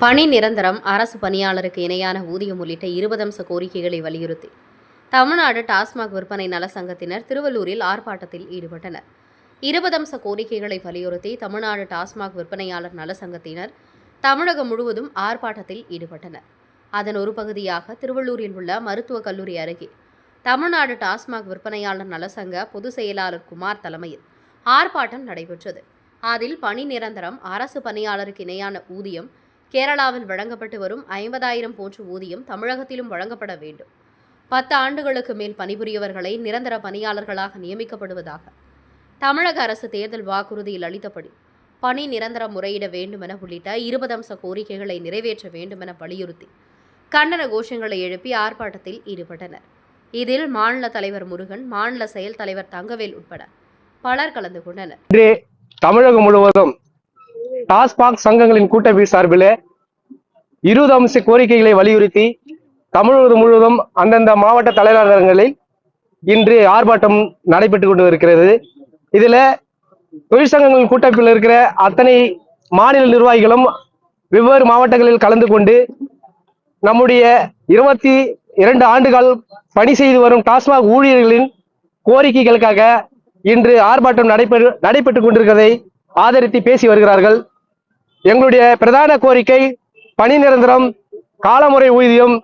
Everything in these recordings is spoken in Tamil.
பணி நிரந்தரம் அரசு பணியாளருக்கு இணையான ஊதியம் உள்ளிட்ட இருபது அம்ச கோரிக்கைகளை வலியுறுத்தி தமிழ்நாடு டாஸ்மாக் விற்பனை நல சங்கத்தினர் திருவள்ளூரில் ஆர்ப்பாட்டத்தில் ஈடுபட்டனர். இருபது அம்ச கோரிக்கைகளை வலியுறுத்தி தமிழ்நாடு டாஸ்மாக் விற்பனையாளர் நல சங்கத்தினர் தமிழகம் முழுவதும் ஆர்ப்பாட்டத்தில் ஈடுபட்டனர். அதன் ஒரு பகுதியாக திருவள்ளூரில் உள்ள மருத்துவக் கல்லூரி அருகே தமிழ்நாடு டாஸ்மாக் விற்பனையாளர் நலசங்க பொதுச் செயலாளர் குமார் தலைமையில் ஆர்ப்பாட்டம் நடைபெற்றது. அதில் பணி நிரந்தரம் அரசு பணியாளருக்கு இணையான ஊதியம் கேரளாவில் வழங்கப்பட்டு வரும் ஐம்பதாயிரம் போன்ற ஊதியம் தமிழகத்திலும் வழங்கப்பட வேண்டும். பத்து ஆண்டுகளுக்கு மேல் பணிபுரியவர்களை நிரந்தர பணியாளர்களாக நியமிக்கப்படுவதாக தமிழக அரசு தேர்தல் வாக்குறுதியில் அளித்தபடி பணி நிரந்தர முறையிட வேண்டுமென உள்ளிட்ட இருபது அம்ச கோரிக்கைகளை நிறைவேற்ற வேண்டுமென வலியுறுத்தி கண்டன கோஷங்களை எழுப்பி ஆர்ப்பாட்டத்தில் ஈடுபட்டனர். இதில் மாநில தலைவர் முருகன் மாநில செயல் தலைவர் தங்கவேல் உட்பட பலர் கலந்து கொண்டனர். தமிழகம் முழுவதும் டாஸ்மாக் சங்கங்களின் கூட்டமைப்பு சார்பில் இருபது அம்ச கோரிக்கைகளை வலியுறுத்தி தமிழகம் முழுவதும் அந்தந்த மாவட்ட தலைநகரங்களில் இன்று ஆர்ப்பாட்டம் நடைபெற்று கொண்டு இருக்கிறது இதுல தொழிற்சங்கங்களின் கூட்டமைப்பில் இருக்கிற அத்தனை மாநில நிர்வாகிகளும் வெவ்வேறு மாவட்டங்களில் கலந்து கொண்டு நம்முடைய இருபத்தி இரண்டு ஆண்டுகள் பணி செய்து வரும் டாஸ்மாக் ஊழியர்களின் கோரிக்கைகளுக்காக இன்று ஆர்ப்பாட்டம் நடைபெற்று நடைபெற்றுக் கொண்டிருக்கிறதை ஆதரித்து பேசி வருகிறார்கள். எங்களுடைய பிரதான கோரிக்கை பணி நிரந்தரம் காலமுறை ஊதியம்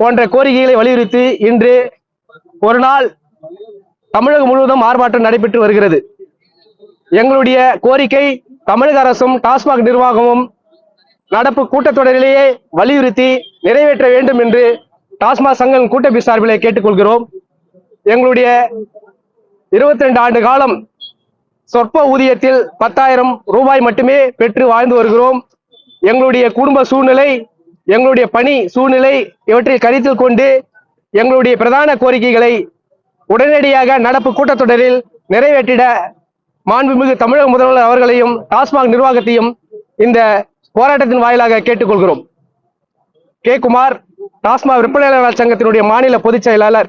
போன்ற கோரிக்கைகளை வலியுறுத்தி இன்று ஒரு நாள் தமிழகம் முழுவதும் ஆர்ப்பாட்டம் நடைபெற்று வருகிறது. எங்களுடைய கோரிக்கை தமிழக அரசும் டாஸ்மாக் நிர்வாகமும் நடப்பு கூட்டத்தொடரிலேயே வலியுறுத்தி நிறைவேற்ற வேண்டும் என்று டாஸ்மாக் சங்கம் கூட்டமை சார்பிலே கேட்டுக்கொள்கிறோம். எங்களுடைய இருபத்தி ரெண்டு ஆண்டு காலம் சொற்ப ஊதியத்தில் பத்தாயிரம் ரூபாய் மட்டுமே பெற்று வாழ்ந்து வருகிறோம். எங்களுடைய குடும்ப சூழ்நிலை எங்களுடைய பணி சூழ்நிலை இவற்றை கருத்தில் கொண்டு எங்களுடைய பிரதான கோரிக்கைகளை உடனடியாக நடப்பு கூட்டத்தொடரில் நிறைவேற்றிட மாண்புமிகு தமிழக முதல்வர் அவர்களையும் டாஸ்மாக் நிர்வாகத்தையும் இந்த போராட்டத்தின் வாயிலாக கேட்டுக்கொள்கிறோம். கே. குமார் டாஸ்மாக் விற்பனையாளர் சங்கத்தினுடைய மாநில பொதுச் செயலாளர்